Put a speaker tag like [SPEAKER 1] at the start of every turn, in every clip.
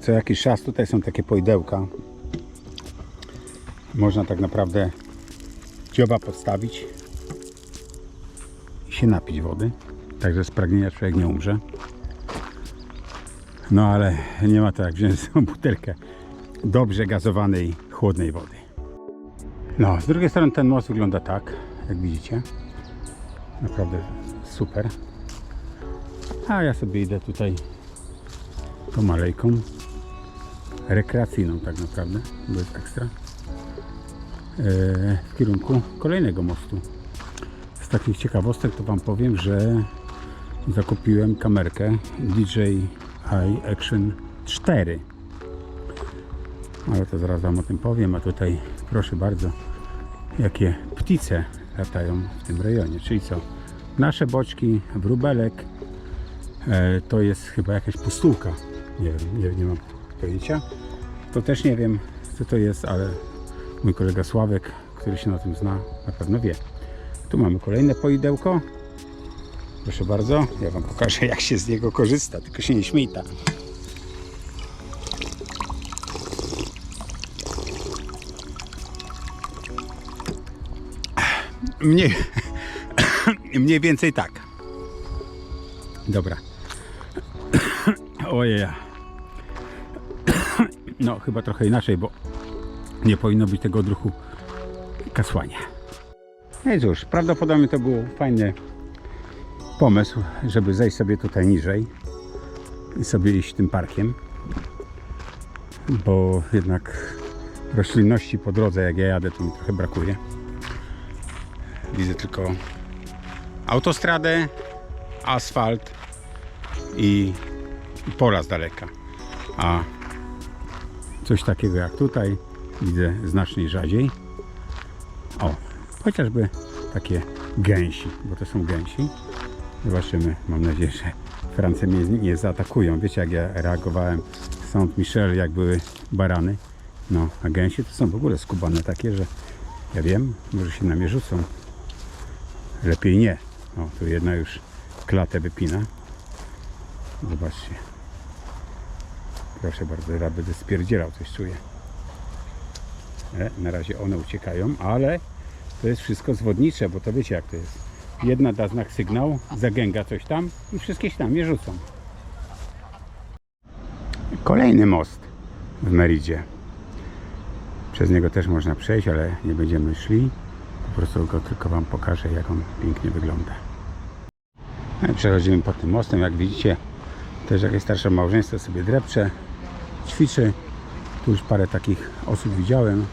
[SPEAKER 1] Co jakiś czas tutaj są takie pojdełka. Można tak naprawdę dzioba podstawić i się napić wody. Także z pragnienia człowiek nie umrze. No ale nie ma to jak wziąć sobie butelkę dobrze gazowanej, chłodnej wody. No, z drugiej strony ten most wygląda tak, jak widzicie. Naprawdę super. A ja sobie idę tutaj tą alejką rekreacyjną tak naprawdę, bo jest ekstra. e, W kierunku kolejnego mostu. Z takich ciekawostek to Wam powiem, że zakupiłem kamerkę DJI Action 4 ale to zaraz Wam o tym powiem, a tutaj proszę bardzo, jakie ptice latają w tym rejonie, czyli co, nasze boczki, wróbelek, e, to jest chyba jakaś pustułka, nie wiem, nie, nie mam pojęcia, to też nie wiem co to jest, ale mój kolega Sławek, który się na tym zna, na pewno wie. Tu mamy kolejne poidełko, proszę bardzo, ja Wam pokażę jak się z niego korzysta, tylko się nie śmiejta. Mniej, mniej więcej tak. Dobra. Ojej. No, chyba trochę inaczej, bo nie powinno być tego odruchu kasłania. No i cóż, prawdopodobnie to był fajny pomysł, żeby zejść sobie tutaj niżej i sobie iść tym parkiem, bo jednak roślinności po drodze, jak ja jadę, to mi trochę brakuje. Widzę tylko autostradę, asfalt i, pola z daleka. A coś takiego jak tutaj widzę znacznie rzadziej. O, chociażby takie gęsi, bo to są gęsi. Zobaczymy, mam nadzieję, że Francy mnie nie zaatakują. Wiecie jak ja reagowałem w Saint-Michel, jak były barany. No, a gęsi to są w ogóle skubane takie, że ja wiem, może się na mnie rzucą. Lepiej nie. O, tu jedna już klatę wypina. Zobaczcie. Proszę bardzo, ja będę spierdzielał, coś czuję. E, na razie one uciekają, ale to jest wszystko zwodnicze, bo to wiecie jak to jest. Jedna da znak sygnał, zagęga coś tam i wszystkie się tam je rzucą. Kolejny most w Meridzie. Przez niego też można przejść, ale nie będziemy szli. Po prostu go tylko Wam pokażę, jak on pięknie wygląda. I przechodzimy pod tym mostem. Jak widzicie, też jakieś starsze małżeństwo sobie drepcze, ćwiczy. Tu już parę takich osób widziałem,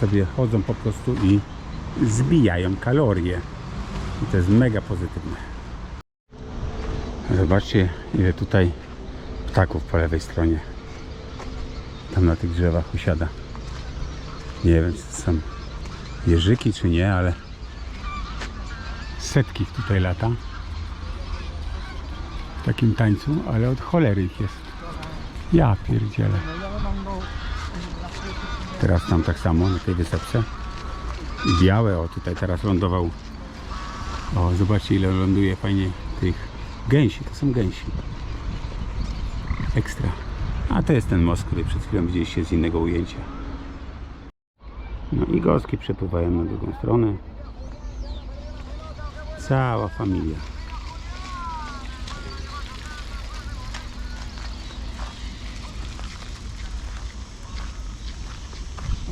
[SPEAKER 1] sobie chodzą po prostu i zbijają kalorie. I to jest mega pozytywne. Zobaczcie, ile tutaj ptaków po lewej stronie. Tam na tych drzewach usiada. Nie wiem, czy to są jeżyki, czy nie, ale setki tutaj lata w takim tańcu, ale od cholery ich jest. Ja pierdzielę. Teraz tam tak samo na tej wysepce. Białe, o tutaj teraz lądował. O, zobaczcie ile ląduje fajnie tych gęsi. To są gęsi. Ekstra. A to jest ten most, który przed chwilą widzieliście z innego ujęcia. No i goski przepływają na drugą stronę. Cała familia.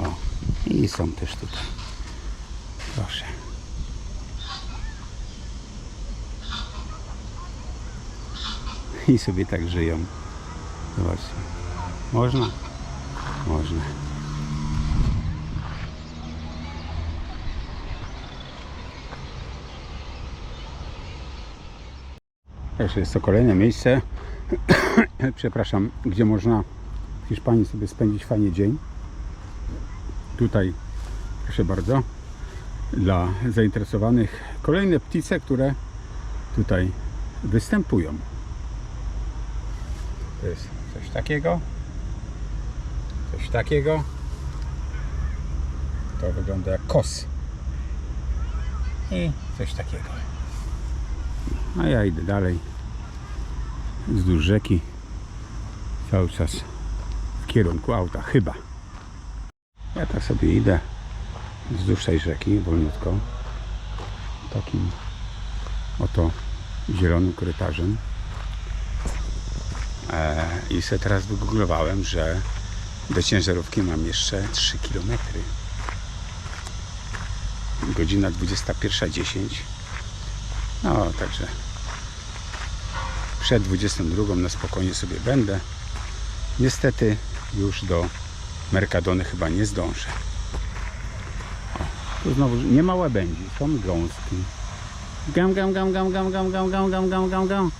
[SPEAKER 1] O, i są też tutaj. Proszę. I sobie tak żyją. Zobaczcie. Można? Można. Jeszcze jest to kolejne miejsce, przepraszam, gdzie można w Hiszpanii sobie spędzić fajnie dzień. Tutaj, proszę bardzo, dla zainteresowanych kolejne ptice, które tutaj występują. To jest coś takiego, coś takiego. To wygląda jak kos. I coś takiego. A ja idę dalej wzdłuż rzeki cały czas w kierunku auta, chyba. Ja tak sobie idę wzdłuż tej rzeki, wolniutko, takim oto zielonym korytarzem. E, I sobie teraz wygooglowałem, że do ciężarówki mam jeszcze 3 km. Godzina 21.10. No, także przed 22 na spokojnie sobie będę. Niestety już do Mercadony chyba nie zdążę. O, tu znowu nie ma łabędzi, są gąski. Gam, gam, gam, gam, gam, gam, gam, gam, gam, gam, gam, gam.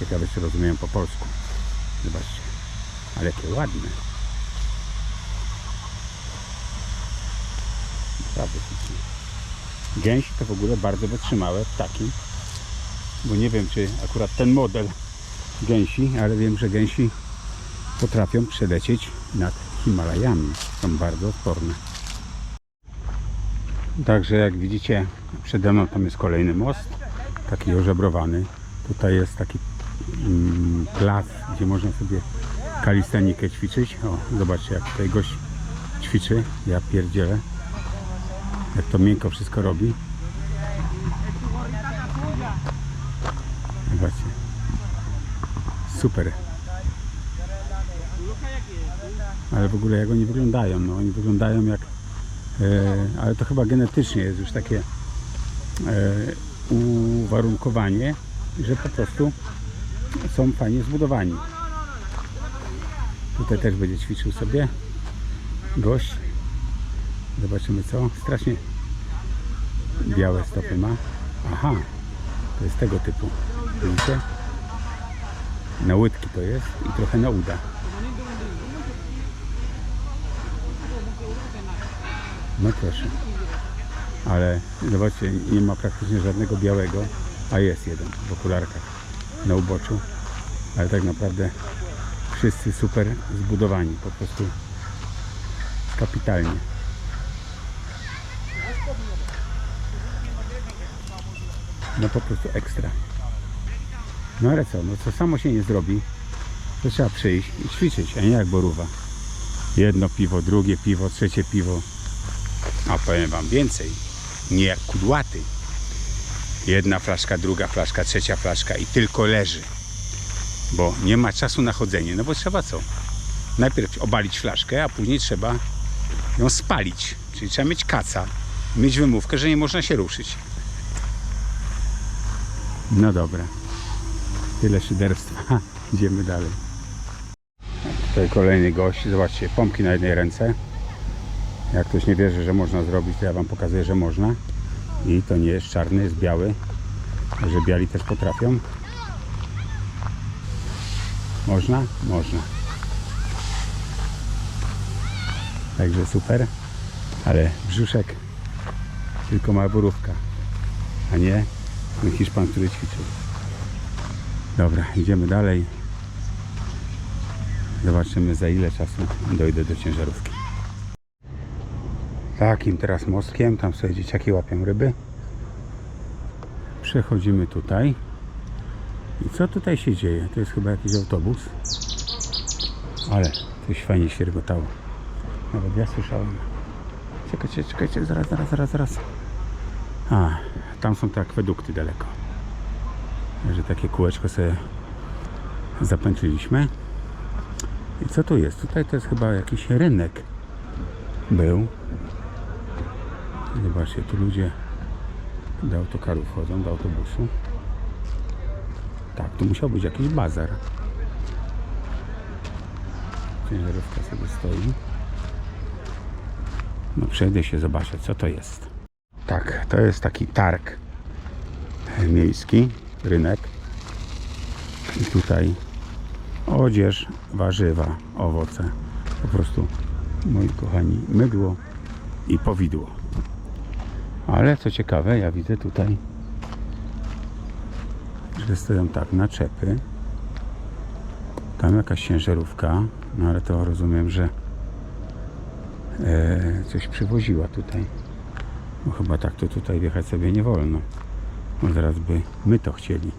[SPEAKER 1] Ciekawe, czy rozumieją po polsku. Zobaczcie. Ale jakie ładne. Naprawdę. Gęsi to w ogóle bardzo wytrzymałe ptaki. Bo nie wiem, czy akurat ten model gęsi, ale wiem, że gęsi potrafią przelecieć nad Himalajami. Są bardzo odporne. Także jak widzicie, przede mną tam jest kolejny most, taki ożebrowany. Tutaj jest taki mm, plac, gdzie można sobie kalistenikę ćwiczyć. O, zobaczcie jak tutaj gość ćwiczy. Ja pierdzielę. Jak to miękko wszystko robi. Zobaczcie. Super. Ale w ogóle jak oni wyglądają, no oni wyglądają jak e, ale to chyba genetycznie jest już takie e, uwarunkowanie, że po prostu są fajnie zbudowani. Tutaj też będzie ćwiczył sobie gość. Zobaczymy co. Strasznie białe stopy ma. Aha, to jest tego typu. Widzicie? Na łydki to jest i trochę na uda. No proszę. Ale zobaczcie, nie ma praktycznie żadnego białego, a jest jeden w okularkach na uboczu. Ale tak naprawdę wszyscy super zbudowani, po prostu kapitalnie. No po prostu ekstra. No ale co, no co samo się nie zrobi, to trzeba przyjść i ćwiczyć, a nie jak borówa. Jedno piwo, drugie piwo, trzecie piwo. A powiem wam więcej, nie jak kudłaty. Jedna flaszka, druga flaszka, trzecia flaszka i tylko leży. Bo nie ma czasu na chodzenie, no bo trzeba co? Najpierw obalić flaszkę, a później trzeba ją spalić. Czyli trzeba mieć kaca, mieć wymówkę, że nie można się ruszyć. No dobra. Tyle szyderstwa. Idziemy dalej. Tutaj kolejny gość. Zobaczcie, pompki na jednej ręce. Jak ktoś nie wierzy, że można zrobić, to ja Wam pokazuję, że można. I to nie jest czarny, jest biały. Że biali też potrafią. Można? Można. Także super. Ale brzuszek tylko mała borówka. A nie ten Hiszpan, który ćwiczył. Dobra, idziemy dalej. Zobaczymy za ile czasu dojdę do ciężarówki. Takim teraz mostkiem, tam sobie dzieciaki łapią ryby. Przechodzimy tutaj. I co tutaj się dzieje? To jest chyba jakiś autobus. Ale coś fajnie świergotało. Nawet ja słyszałem. Czekajcie, czekajcie, zaraz, zaraz, zaraz, zaraz. A, tam są te akwedukty daleko. Także takie kółeczko sobie zapęczyliśmy. I co tu jest? Tutaj to jest chyba jakiś rynek był. Zobaczcie, tu ludzie do autokaru wchodzą, do autobusu. Tak, tu musiał być jakiś bazar. Ciężarówka sobie stoi. No przejdę się, zobaczę co to jest. Tak, to jest taki targ miejski, rynek. I tutaj odzież, warzywa, owoce. Po prostu, moi kochani, mydło i powidło. Ale co ciekawe, ja widzę tutaj, że stoją tak naczepy. Tam jakaś ciężarówka, no ale to rozumiem, że e, coś przywoziła tutaj. No chyba tak to tutaj wjechać sobie nie wolno. Bo zaraz by my to chcieli.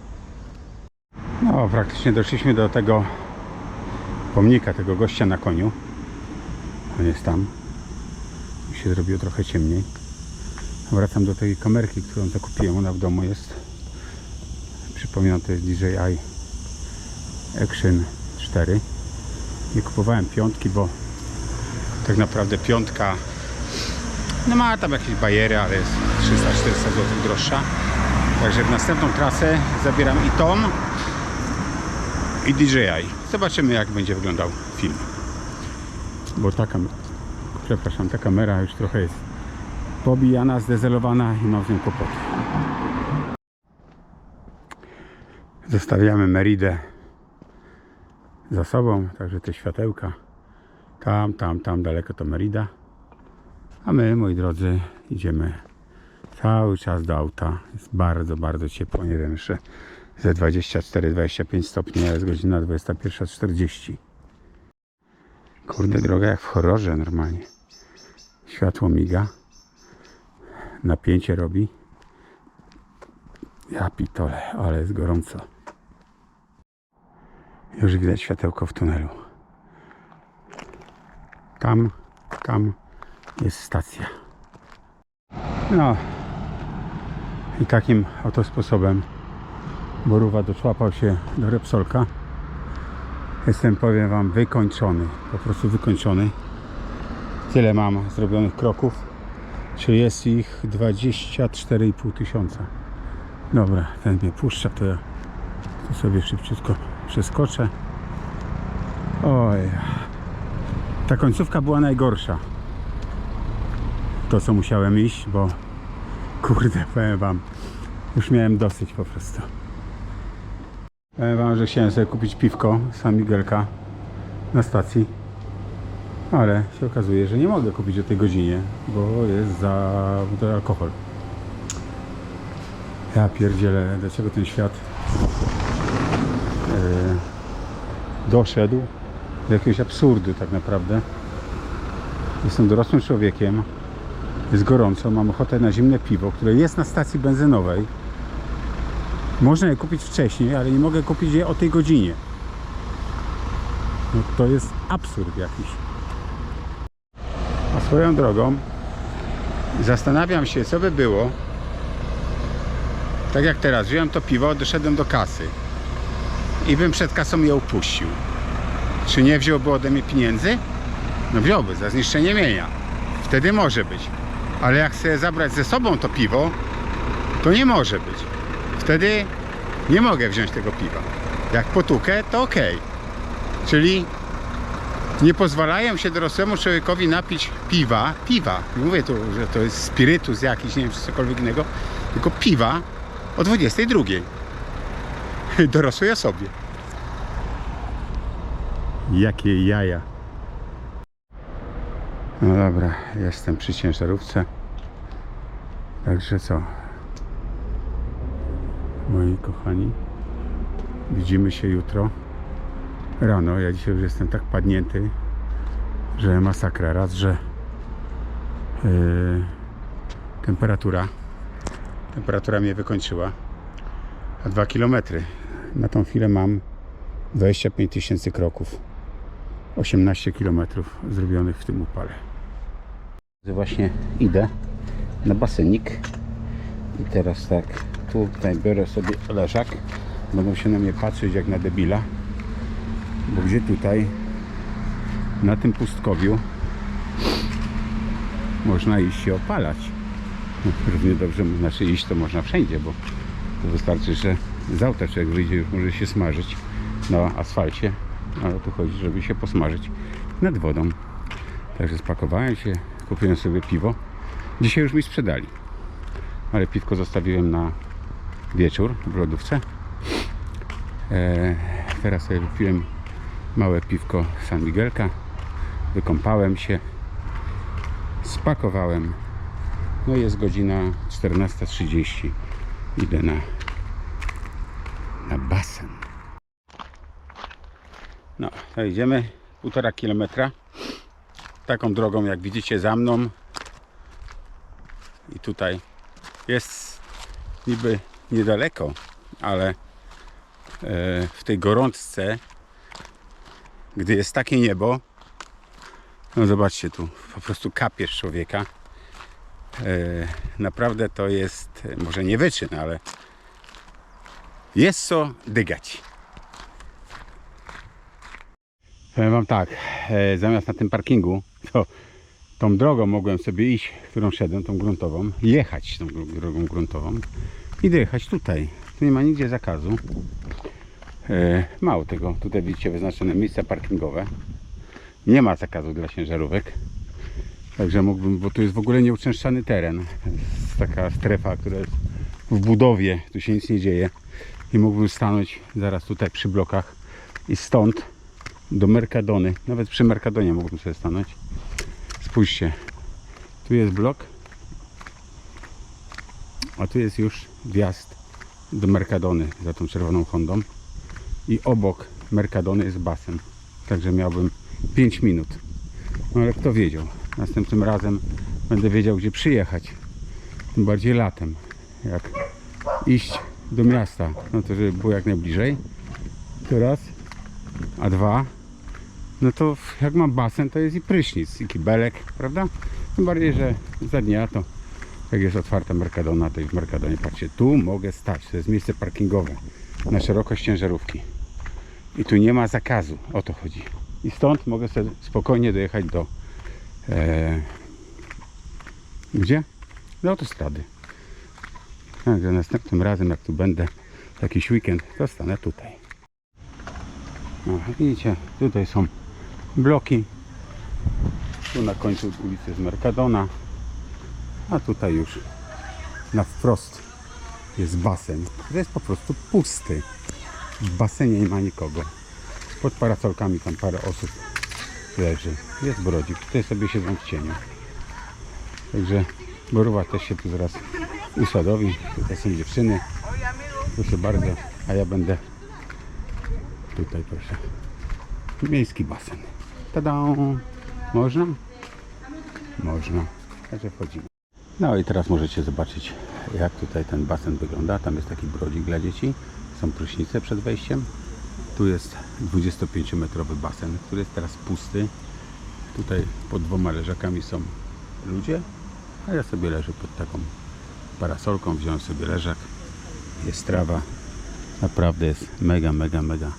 [SPEAKER 1] No praktycznie doszliśmy do tego pomnika tego gościa na koniu. On jest tam. Mi się zrobiło trochę ciemniej. Wracam do tej kamerki, którą zakupiłem. Ona w domu jest. Przypominam, to jest DJI Action 4. Nie kupowałem piątki, bo tak naprawdę piątka no ma tam jakieś bariery, ale jest 300-400 zł droższa. Także w następną trasę zabieram i Tom i DJI. Zobaczymy jak będzie wyglądał film. Bo ta kam- przepraszam, ta kamera już trochę jest pobijana, zdezelowana i mam z nią kłopoty. Zostawiamy Meridę za sobą, także te światełka tam, tam, tam daleko to Merida. A my, moi drodzy, idziemy cały czas do auta. Jest bardzo, bardzo ciepło. Nie wiem, jeszcze ze 24-25 stopni, a jest godzina 21.40. Kurde, droga jak w horrorze normalnie. Światło miga. Napięcie robi. Ja pitole, ale jest gorąco. Już widać światełko w tunelu. Tam, tam jest stacja. No i takim oto sposobem Boruwa doczłapał się do Repsolka. Jestem, powiem Wam, wykończony. Po prostu wykończony. Tyle mam zrobionych kroków. Czy jest ich 24,5 tysiąca. Dobra, ten mnie puszcza, to ja to sobie szybciutko przeskoczę. Oj. Ta końcówka była najgorsza. To co musiałem iść, bo kurde, powiem wam, już miałem dosyć po prostu. Powiem wam, że chciałem sobie kupić piwko San Miguelka na stacji, ale się okazuje, że nie mogę kupić o tej godzinie, bo jest za to alkohol. Ja pierdzielę, dlaczego ten świat e, doszedł do jakiegoś absurdu tak naprawdę. Jestem dorosłym człowiekiem, jest gorąco, mam ochotę na zimne piwo, które jest na stacji benzynowej. Można je kupić wcześniej, ale nie mogę kupić je o tej godzinie. No to jest absurd jakiś. Swoją drogą zastanawiam się, co by było, tak jak teraz, wziąłem to piwo, doszedłem do kasy i bym przed kasą je upuścił. Czy nie wziąłby ode mnie pieniędzy? No wziąłby za zniszczenie mienia. Wtedy może być. Ale jak chcę zabrać ze sobą to piwo, to nie może być. Wtedy nie mogę wziąć tego piwa. Jak potukę, to ok. Czyli nie pozwalają się dorosłemu człowiekowi napić piwa, piwa, nie mówię tu, że to jest spirytus jakiś, nie wiem, czy cokolwiek innego, tylko piwa o 22. Dorosłej osobie. Jakie jaja. No dobra, jestem przy ciężarówce. Także co? Moi kochani, widzimy się jutro rano. Ja dzisiaj już jestem tak padnięty, że masakra. Raz, że yy, temperatura temperatura mnie wykończyła. A dwa kilometry. Na tą chwilę mam 25 tysięcy kroków. 18 km zrobionych w tym upale. Właśnie idę na basenik i teraz tak, tutaj biorę sobie leżak. Będą się na mnie patrzeć jak na debila, bo gdzie tutaj na tym pustkowiu można iść się opalać. No, Równie dobrze, znaczy iść to można wszędzie, bo to wystarczy, że z auta człowiek wyjdzie, już może się smażyć na asfalcie, ale tu chodzi, żeby się posmażyć nad wodą. Także spakowałem się, kupiłem sobie piwo. Dzisiaj już mi sprzedali, ale piwko zostawiłem na wieczór w lodówce. E, teraz sobie wypiłem małe piwko San Miguelka, wykąpałem się, spakowałem. No jest godzina 14.30. Idę na, na basen. No, to idziemy półtora kilometra. Taką drogą, jak widzicie za mną. I tutaj jest niby niedaleko, ale e, w tej gorączce gdy jest takie niebo, no zobaczcie tu, po prostu kapie z człowieka. E, naprawdę to jest, może nie wyczyn, ale jest co dygać. Powiem wam tak, e, zamiast na tym parkingu, to tą drogą mogłem sobie iść, którą szedłem, tą gruntową, jechać tą dro- drogą gruntową i dojechać tutaj. Tu nie ma nigdzie zakazu. E, mało tego, tutaj widzicie wyznaczone miejsca parkingowe. Nie ma zakazu dla ciężarówek. Także mógłbym, bo tu jest w ogóle nieuczęszczany teren. Jest taka strefa, która jest w budowie, tu się nic nie dzieje. I mógłbym stanąć zaraz tutaj przy blokach i stąd do Mercadony, nawet przy Mercadonie mógłbym sobie stanąć. Spójrzcie, tu jest blok, a tu jest już wjazd do Mercadony za tą czerwoną Hondą i obok Mercadony jest basen. Także miałbym 5 minut. No ale kto wiedział? Następnym razem będę wiedział, gdzie przyjechać. Tym bardziej latem. Jak iść do miasta, no to żeby było jak najbliżej. To raz. A dwa, no to jak mam basen, to jest i prysznic, i kibelek, prawda? Tym bardziej, że za dnia to jak jest otwarta Mercadona, to i w Mercadonie, patrzcie, tu mogę stać, to jest miejsce parkingowe na szerokość ciężarówki. I tu nie ma zakazu, o to chodzi. I stąd mogę sobie spokojnie dojechać do e, gdzie? Do autostrady. Także następnym razem, jak tu będę jakiś weekend, to stanę tutaj. No, widzicie, tutaj są bloki. Tu na końcu ulicy jest Mercadona, a tutaj już na wprost jest basen, który jest po prostu pusty. W basenie nie ma nikogo. Pod parasolkami tam parę osób leży. Jest brodzik. Tutaj sobie siedzą w cieniu. Także Boruwa też się tu zaraz usadowi. Tutaj są dziewczyny. Proszę bardzo. A ja będę tutaj proszę. Miejski basen. Tada! Można? Można. Także wchodzimy. No i teraz możecie zobaczyć jak tutaj ten basen wygląda. Tam jest taki brodzik dla dzieci. Są prysznice przed wejściem. Tu jest 25-metrowy basen, który jest teraz pusty. Tutaj pod dwoma leżakami są ludzie, a ja sobie leżę pod taką parasolką. Wziąłem sobie leżak. Jest trawa. Naprawdę jest mega, mega, mega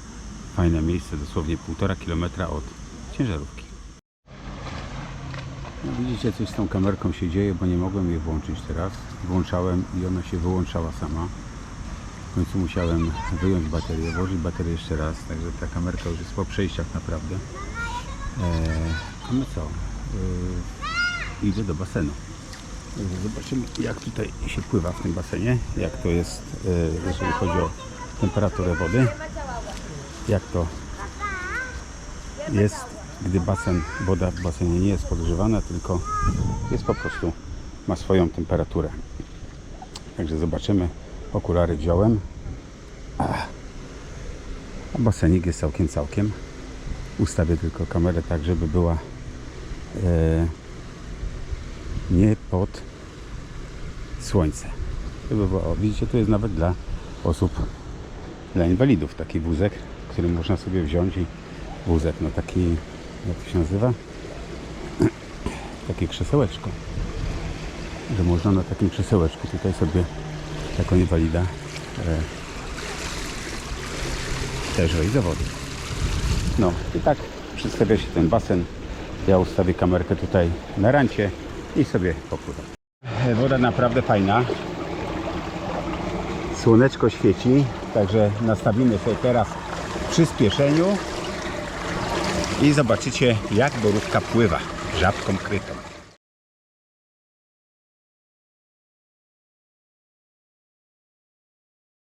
[SPEAKER 1] fajne miejsce. Dosłownie półtora kilometra od ciężarówki. No widzicie, coś z tą kamerką się dzieje, bo nie mogłem jej włączyć teraz. Włączałem i ona się wyłączała sama. Końcu musiałem wyjąć baterię, włożyć baterię jeszcze raz, także ta kamerka już jest po przejściach naprawdę. Eee, a my co? Eee, idę do basenu. Zobaczymy jak tutaj się pływa w tym basenie, jak to jest, eee, jeżeli chodzi o temperaturę wody, jak to jest, gdy basen, woda w basenie nie jest podgrzewana, tylko jest po prostu, ma swoją temperaturę. Także zobaczymy. Okulary wziąłem. A, basenik jest całkiem, całkiem. Ustawię tylko kamerę tak, żeby była e, nie pod słońce. Żeby była, widzicie, tu jest nawet dla osób, dla inwalidów taki wózek, który można sobie wziąć i wózek, no taki, jak to się nazywa? Takie krzesełeczko. Że można na takim krzesełeczku tutaj sobie jako inwalida e, też wejść do wody. No i tak przedstawia się ten basen. Ja ustawię kamerkę tutaj na rancie i sobie popływam. Woda naprawdę fajna. Słoneczko świeci, także nastawimy sobie teraz przyspieszeniu i zobaczycie jak borówka pływa żabką krytą.